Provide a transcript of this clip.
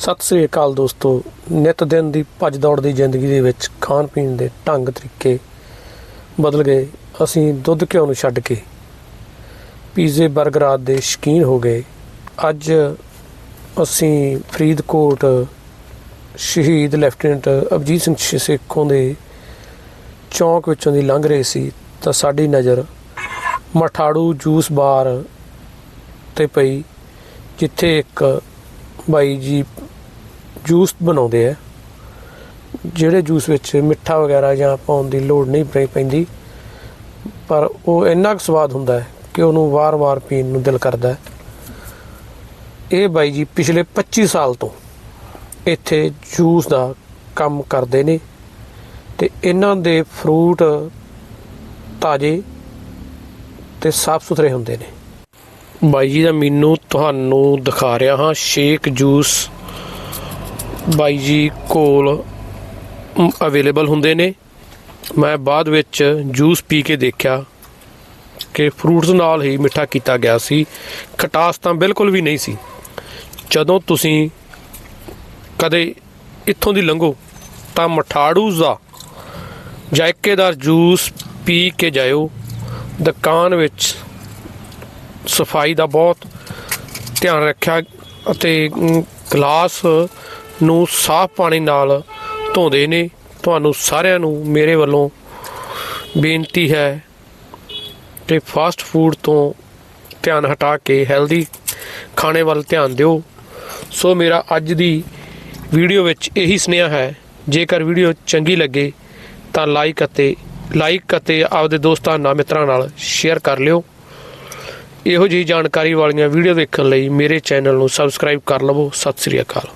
ਸਤਿ ਸ੍ਰੀ ਅਕਾਲ ਦੋਸਤੋ। ਨਿਤ ਦਿਨ ਦੀ ਭੱਜ ਦੌੜ ਦੀ ਜ਼ਿੰਦਗੀ ਦੇ ਵਿੱਚ ਖਾਣ ਪੀਣ ਦੇ ਢੰਗ ਤਰੀਕੇ ਬਦਲ ਗਏ। ਅਸੀਂ ਦੁੱਧ ਘਿਓ ਨੂੰ ਛੱਡ ਕੇ ਪੀਜ਼ੇ 버ਗਰ ਆਦਿ ਦੇ ਸ਼ੌਕੀਨ ਹੋ ਗਏ। ਅੱਜ ਅਸੀਂ ਫਰੀਦਕੋਟ ਸ਼ਹੀਦ ਲੈਫਟੀਨੈਂਟ ਅਭਜੀਤ ਸਿੰਘ ਸੇਖੋਂ ਦੇ ਚੌਂਕ ਵਿੱਚੋਂ ਦੀ ਲੰਘ ਰਹੇ ਸੀ ਤਾਂ ਸਾਡੀ ਨਜ਼ਰ ਮਠਾੜੂ ਜੂਸ ਬਾਰ ਤੇ ਪਈ, ਜਿੱਥੇ ਇੱਕ ਬਾਈ ਜੀ ਜੂਸ ਬਣਾਉਂਦੇ ਆ। ਜਿਹੜੇ ਜੂਸ ਵਿੱਚ ਮਿੱਠਾ ਵਗੈਰਾ ਜਾਂ ਪਾਉਣ ਦੀ ਲੋੜ ਨਹੀਂ ਪੈ- ਪੈਂਦੀ, ਪਰ ਉਹ ਇੰਨਾ ਕੁ ਸਵਾਦ ਹੁੰਦਾ ਹੈ ਕਿ ਉਹਨੂੰ ਵਾਰ-ਵਾਰ ਪੀਣ ਨੂੰ ਦਿਲ ਕਰਦਾ ਹੈ। ਇਹ ਬਾਈ ਜੀ ਪਿਛਲੇ 25 ਸਾਲ ਤੋਂ ਇੱਥੇ ਜੂਸ ਦਾ ਕੰਮ ਕਰਦੇ ਨੇ ਤੇ ਇਹਨਾਂ ਦੇ ਫਰੂਟ ਤਾਜ਼ੇ ਤੇ ਸਾਫ਼ ਸੁਥਰੇ ਹੁੰਦੇ ਨੇ। ਬਾਈ ਜੀ ਦਾ ਮੈਨੂੰ ਤੁਹਾਨੂੰ ਦਿਖਾ ਰਿਹਾ ਹਾਂ, ਸ਼ੇਕ ਜੂਸ ਬਾਈ ਜੀ ਕੋਲ ਅਵੇਲੇਬਲ ਹੁੰਦੇ ਨੇ। ਮੈਂ ਬਾਅਦ ਵਿੱਚ ਜੂਸ ਪੀ ਕੇ ਦੇਖਿਆ ਕਿ ਫਰੂਟਸ ਨਾਲ ਹੀ ਮਿੱਠਾ ਕੀਤਾ ਗਿਆ ਸੀ। ਖਟਾਸ ਤਾਂ ਬਿਲਕੁਲ ਵੀ ਨਹੀਂ ਸੀ। ਜਦੋਂ ਤੁਸੀਂ ਕਦੇ ਇੱਥੋਂ ਦੀ ਲੰਘੋ ਤਾਂ ਮਠਾੜੂ ਦਾ ਜਾਇਕੇਦਾਰ ਜੂਸ ਪੀ ਕੇ ਜਾਇਓ। ਦੁਕਾਨ ਵਿੱਚ ਸਫ਼ਾਈ ਦਾ ਬਹੁਤ ਧਿਆਨ ਰੱਖਿਆ ਅਤੇ ਗਲਾਸ ਨੂੰ ਸਾਫ਼ ਪਾਣੀ ਨਾਲ ਧੋਂਦੇ ਨੇ। ਤੁਹਾਨੂੰ ਸਾਰਿਆਂ ਨੂੰ ਮੇਰੇ ਵੱਲੋਂ ਬੇਨਤੀ ਹੈ ਕਿ ਫਾਸਟ ਫੂਡ ਤੋਂ ਧਿਆਨ ਹਟਾ ਕੇ ਹੈਲਦੀ ਖਾਣੇ ਵੱਲ ਧਿਆਨ ਦਿਓ। ਸੋ ਮੇਰਾ ਅੱਜ ਦੀ ਵੀਡੀਓ ਵਿੱਚ ਇਹੀ ਸੁਨੇਹਾ ਹੈ, ਜੇਕਰ ਵੀਡੀਓ ਚੰਗੀ ਲੱਗੇ ਤਾਂ ਲਾਈਕ ਅਤੇ ਲਾਈਕ ਅਤੇ ਆਪਦੇ ਦੋਸਤਾਂ ਨਾਲ ਮਿੱਤਰਾਂ ਨਾਲ ਸ਼ੇਅਰ ਕਰ ਲਿਓ। ਇਹੋ ਜਿਹੀ ਜਾਣਕਾਰੀ ਵਾਲੀਆਂ ਵੀਡੀਓ ਦੇਖਣ ਲਈ ਮੇਰੇ ਚੈਨਲ ਨੂੰ ਸਬਸਕ੍ਰਾਈਬ ਕਰ ਲਵੋ। ਸਤਿ ਸ੍ਰੀ ਅਕਾਲ।